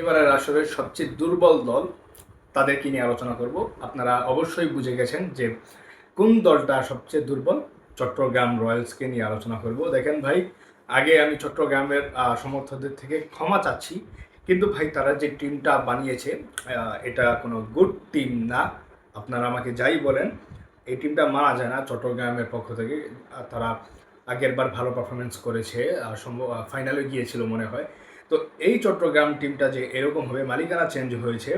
এবারের আসরের সবচেয়ে দুর্বল দল তাদেরকে নিয়ে আলোচনা করব। আপনারা অবশ্যই বুঝে গেছেন যে কোন দলটা সবচেয়ে দুর্বল, চট্টগ্রাম রয়্যালসকে নিয়ে আলোচনা করব। দেখেন ভাই, আগে আমি চট্টগ্রামের সমর্থকদের থেকে ক্ষমা চাচ্ছি, কিন্তু ভাই তারা যে টিমটা বানিয়েছে এটা কোনো গুড টিম না। আপনারা আমাকে যাই বলেন, এই টিমটা মানা যায় না চট্টগ্রামের পক্ষ থেকে। তারা আগের বার ভালো পারফরমেন্স করেছে সম্ভব ফাইনালে গিয়েছিল মনে হয়। তো এই চট্টগ্রাম টিমটা যে এরকম হবে মালিকানা চেঞ্জ হয়েছে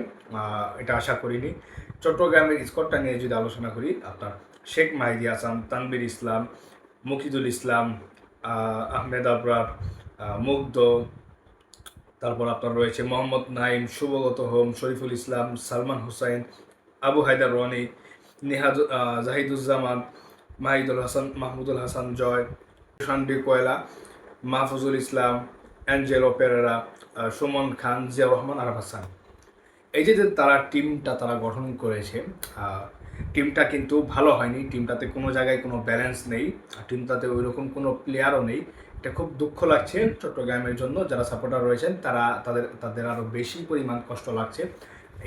এটা আশা করিনি। চট্টগ্রামের স্কোরটা নিয়ে যদি আলোচনা করি, আপনার শেখ মাহিদি হাসান তানবির ইসলাম, মুকিদুল ইসলাম আহমেদ আবরার মুগ্ধ, তারপর আপনার রয়েছে মোহাম্মদ নাইম শুভগত হোম, শরীফুল ইসলাম, সালমান হুসাইন, আবু হায়দার রনি, নিহাজ জাহিদুজ্জামান, মাহিদুল হাসান, মাহমুদুল হাসান জয়, শান্ডি কয়লা, মাহফুজুল ইসলাম অ্যাঞ্জেলো পেরেরা সুমন খান জিয়া রহমান আরফ হাসান। এই যে তারা টিমটা তারা গঠন করেছে টিমটা কিন্তু ভালো হয়নি। টিমটাতে কোনো জায়গায় কোনো ব্যালেন্স নেই। টিমটাতে ওই রকম কোনো প্লেয়ারও নেই। এটা খুব দুঃখ লাগছে চট্টগ্রামের জন্য। যারা সাপোর্টার রয়েছেন, তারা তাদের তাদের আরও বেশি পরিমাণ কষ্ট লাগছে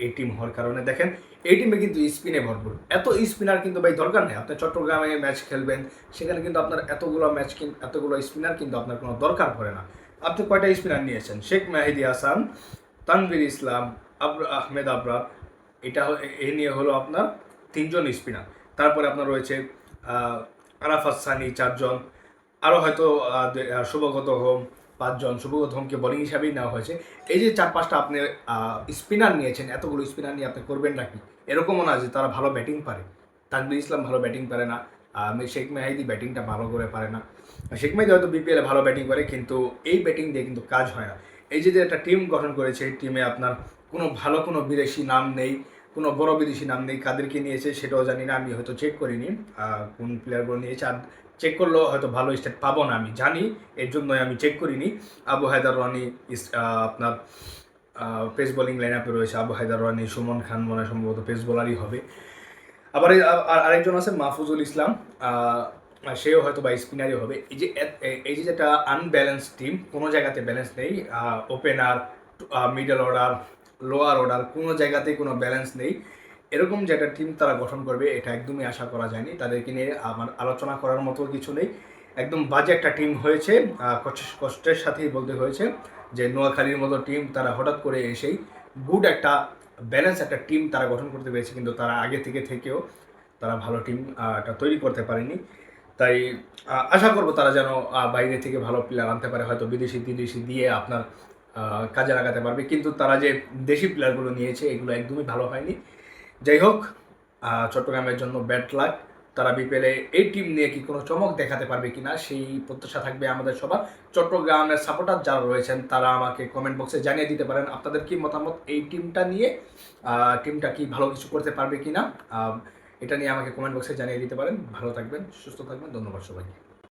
এই টিম হওয়ার কারণে। দেখেন, এই টিমে কিন্তু স্পিনে ভরপুর। এত স্পিনার কিন্তু ভাই দরকার নেই। আপনি চট্টগ্রামে ম্যাচ খেলবেন, সেখানে কিন্তু আপনার এতগুলো ম্যাচ এতগুলো স্পিনার কিন্তু আপনার কোনো দরকার পড়ে না। আপনি কয়টা স্পিনার নিয়েছেন? শেখ মেহেদি হাসান, তানভীর ইসলাম, আবর আহমেদ আবরার এটা এ নিয়ে হলো আপনার তিনজন স্পিনার। তারপরে আপনার রয়েছে আরাফাত সানি চারজন। আরও হয়তো শুভগত হোম পাঁচজন। শুভগত হোমকে বোলিং হিসাবেই নেওয়া হয়েছে। এই যে চার পাঁচটা আপনি স্পিনার নিয়েছেন, এতগুলো স্পিনার নিয়ে আপনি করবেন নাকি এরকমও না যে তারা ভালো ব্যাটিং পারে। তানভীর ইসলাম ভালো ব্যাটিং পারে না। শেখ মেহাদি ব্যাটিংটা ভালো করে পারে না। শেখ মেহাদি হয়তো বিপিএলে ভালো ব্যাটিং করে, কিন্তু এই ব্যাটিং দিয়ে কিন্তু কাজ হয় না। এই যে একটা টিম গঠন করেছে, এই টিমে আপনার কোনো ভালো কোনো বিদেশি নাম নেই, কোনো বড় বিদেশি নাম নেই, কাদেরকে নিয়েছে সেটাও জানি না, আমি হয়তো চেক করিনি কোন প্লেয়ারগুলো নিয়েছে, আর চেক করলেও হয়তো ভালো স্টেট পাবো না আমি জানি, এর জন্যই আমি চেক করিনি। আবু হায়দার রনি আপনার পেস বোলিং লাইন আপে রয়েছে, আবু হায়দার রনি, সুমন খান মনে সম্ভবত পেস বোলারই হবে। আবার আর আরেকজন আছে, মাহফুজুল ইসলাম সেও হয়তো বা স্পিনারই হবে। এই যে এই যে যেটা আনব্যালেন্স টিম কোনো জায়গাতে ব্যালেন্স নেই opener middle order lower order কোনো জায়গাতেই কোনো ব্যালেন্স নেই। এরকম যে একটা টিম তারা গঠন করবে, এটা একদমই আশা করা যায়নি। তাদেরকে নিয়ে আমার আলোচনা করার মতো কিছু নেই। একদম বাজে একটা টিম হয়েছে কষ্ট- কষ্টের সাথেই বলতে হয়েছে যে, নোয়াখালীর মতো টিম তারা হঠাৎ করে এসেই গুড একটা ব্যালেন্স একটা টিম তারা গঠন করতে পেরেছে, কিন্তু তারা আগে থেকে থেকেও তারা ভালো টিম একটা তৈরি করতে পারেনি। তাই আশা করব তারা যেন বাইরে থেকে ভালো প্লেয়ার আনতে পারে, হয়তো বিদেশি বিদেশি দিয়ে আপনার কাজে লাগাতে পারবে। কিন্তু তারা যে দেশি প্লেয়ারগুলো নিয়েছে, এগুলো একদমই ভালো হয়নি। যাই হোক চট্টগ্রামের জন্য ব্যাট লাক তারা বিপিএলে এই টিম নিয়ে কি কোনো চমক দেখাতে পারবে কিনা সেই প্রত্যাশা থাকবে আমাদের সবার। চট্টগ্রামের সাপোর্টার যারা রয়েছেন, তারা আমাকে কমেন্ট বক্সে জানিয়ে দিতে পারেন আপনাদের কি মতামত এই টিমটা নিয়ে টিমটা কি ভালো কিছু করতে পারবে কিনা। এটা নিয়ে আমাকে কমেন্ট বক্সে জানিয়ে দিতে পারেন। ভালো থাকবেন, সুস্থ থাকবেন, ধন্যবাদ সবাইকে।